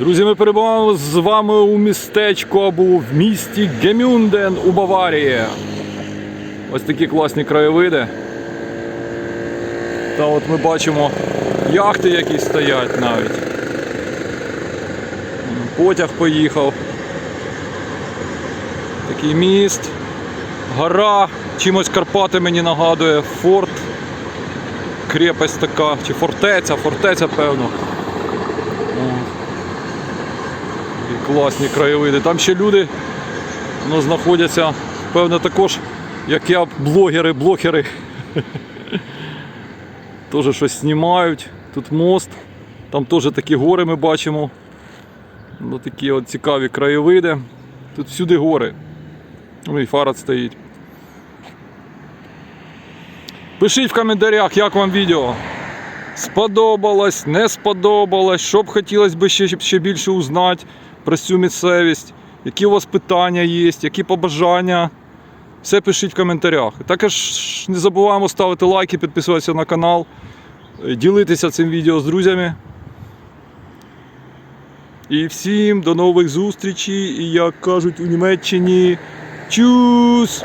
Друзі, ми перебуваємо з вами у містечку або в місті Гемюнден у Баварії. Ось такі класні краєвиди. Та от ми бачимо яхти, які стоять навіть. Потяг поїхав. Такий міст, гора, чимось Карпати мені нагадує, форт, крепость така, чи фортеця, фортеця, певно. Такі класні краєвиди. Там ще люди ну, знаходяться, певно, також, як я, блогери, блогери. Теж щось знімають. Тут мост, там теж такі гори ми бачимо. Ну, такі от цікаві краєвиди. Тут всюди гори. Ну і фара стоїть. Пишіть в коментарях, як вам відео. Сподобалось, не сподобалось, що б хотілося б ще, ще більше узнати про цю місцевість, які у вас питання є, які побажання. Все пишіть в коментарях. Також не забуваємо ставити лайки, підписуватися на канал, е, ділитися цим відео з друзями. І всім до нових зустрічей. І як кажуть у Німеччині, чус!